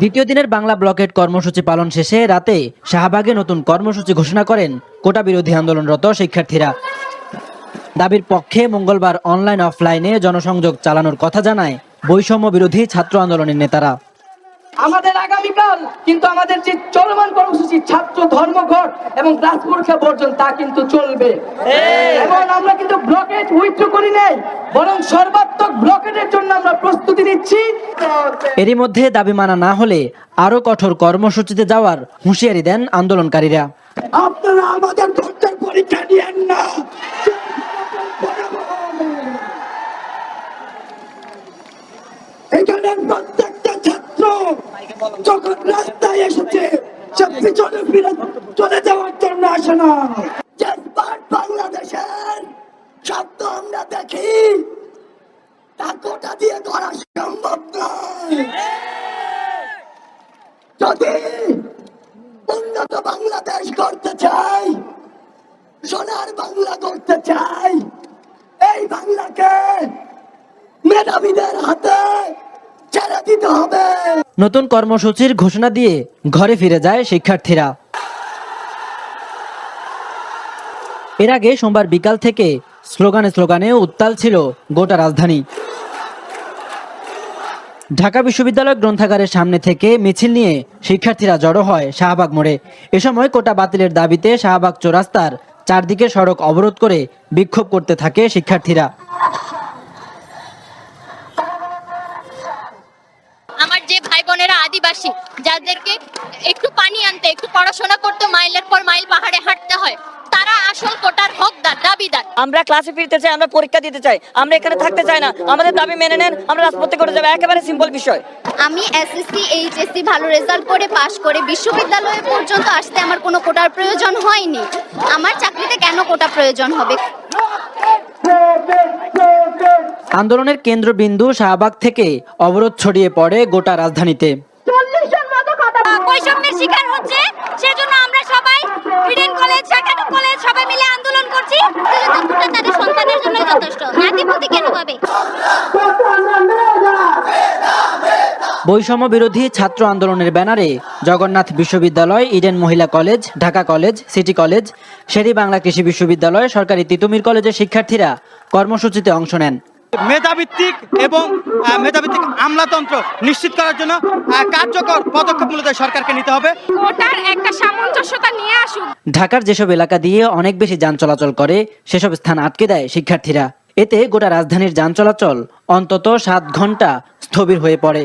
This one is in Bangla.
দ্বিতীয় দিনের বাংলা ব্লকেট কর্মসূচি পালন শেষে রাতে শাহবাগে নতুন কর্মসূচি ঘোষণা করেন কোটা বিরোধী আন্দোলনরত শিক্ষার্থীরা। দাবির পক্ষে মঙ্গলবার অনলাইন অফলাইনে জনসংযোগ চালানোর কথা জানায় বৈষম্য বিরোধী ছাত্র আন্দোলনের নেতারা। আমাদের আগামীকাল কিন্তু আমাদের যে এবং রাজপুরখা বর্জন তা কিন্তু চলবে। এবং আমরা কিন্তু ব্লকেট উইথড্র করি নাই বরং সর্বাত্মক ব্লকেটের জন্য আমরা প্রস্তুতি নিচ্ছি। এরই মধ্যে দাবি মানা না হলে আরও কঠোর কর্মসূচিতে যাওয়ার হুঁশিয়ারি দেন আন্দোলনকারীরা। আপনারা আমাদের ধৈর্যের পরীক্ষা নিয়েন না। এখানে প্রত্যেকটা ছাত্র যখন রাস্তায় এসেছে সে পিছনে ফিরে, চলে যাওয়ার জন্য আসে না। বাংলাদেশের শব্দ আমরা দেখি। তা কোটা দিয়ে করা সম্ভব নয়। যদি উন্নত বাংলাদেশ করতে চাই, সোনার বাংলা করতে চাই, এই বাংলাকে মেধাবীদের হাতে ছেড়ে দিতে হবে। নতুন কর্মসূচির ঘোষণা দিয়ে ঘরে ফিরে যায় শিক্ষার্থীরা। এর আগে সোমবার বিকাল থেকে স্লোগানে স্লোগানে উত্তাল ছিল গোটা রাজধানী। ঢাকা বিশ্ববিদ্যালয় গ্রন্থাগারের সামনে থেকে মিছিল নিয়ে শিক্ষার্থীরা জড়ো হয় শাহবাগ মোড়ে। এ সময় কোটা বাতিলের দাবিতে শাহবাগ চৌরাস্তার চারদিকে সড়ক অবরোধ করে বিক্ষোভ করতে থাকে শিক্ষার্থীরা। বোনেরা আদিবাসী যাদেরকে একটু পানি আনতে একটু পড়াশোনা করতে মাইলের পর মাইল পাহাড়ে হাঁটতে হয় তারা আসল কোটার হকদার দাবিদার। আমরা ক্লাসে ফিরতে চাই আমরা পরীক্ষা দিতে চাই আমরা এখানে থাকতে চাই না আমাদের দাবি মেনে নেন আমরা রাজপথে করে যাব একেবারে সিম্পল বিষয়। আমি এসএসসি এইচএসসি ভালো রেজাল্ট করে পাশ করে বিশ্ববিদ্যালয় পর্যন্ত আসতে আমার কোনো কোটার প্রয়োজন হয়নি। আমার চাকরিতে কেন কোটা প্রয়োজন হবে? আন্দোলনের কেন্দ্রবিন্দু শাহবাগ থেকে অবরোধ ছড়িয়ে পড়ে গোটা রাজধানীতে। বৈষম্যের শিকার হচ্ছে সেজন্য আমরা সবাই ইডেন কলেজ শাখাটু কলেজ সবাই মিলে আন্দোলন করছি। তাদের সন্তানের জন্য যথেষ্ট। নাতিপুতি কেন পাবে? বৈষম্য বিরোধী ছাত্র আন্দোলনের ব্যানারে জগন্নাথ বিশ্ববিদ্যালয় ইডেন মহিলা college Dhaka college city college Sher-e Bangla কৃষি বিশ্ববিদ্যালয় সরকারি তিতুমির কলেজের শিক্ষার্থীরা কর্মসূচিতে অংশ নেন। মেধাভিত্তিক এবং মেধাভিত্তিক আমলাতন্ত্র নিশ্চিত করার জন্য কার্যকর পদক্ষেপ মূলত সরকারকে নিতে হবে। কোটার একটা সামঞ্জস্যতা নিয়ে আসুক ঢাকার যেসব এলাকা দিয়ে অনেক বেশি যান চলাচল করে সেসব স্থান আটকে দেয় শিক্ষার্থীরা। এতে গোটা রাজধানীর যান চলাচল অন্তত সাত ঘণ্টা স্থবির হয়ে পড়ে।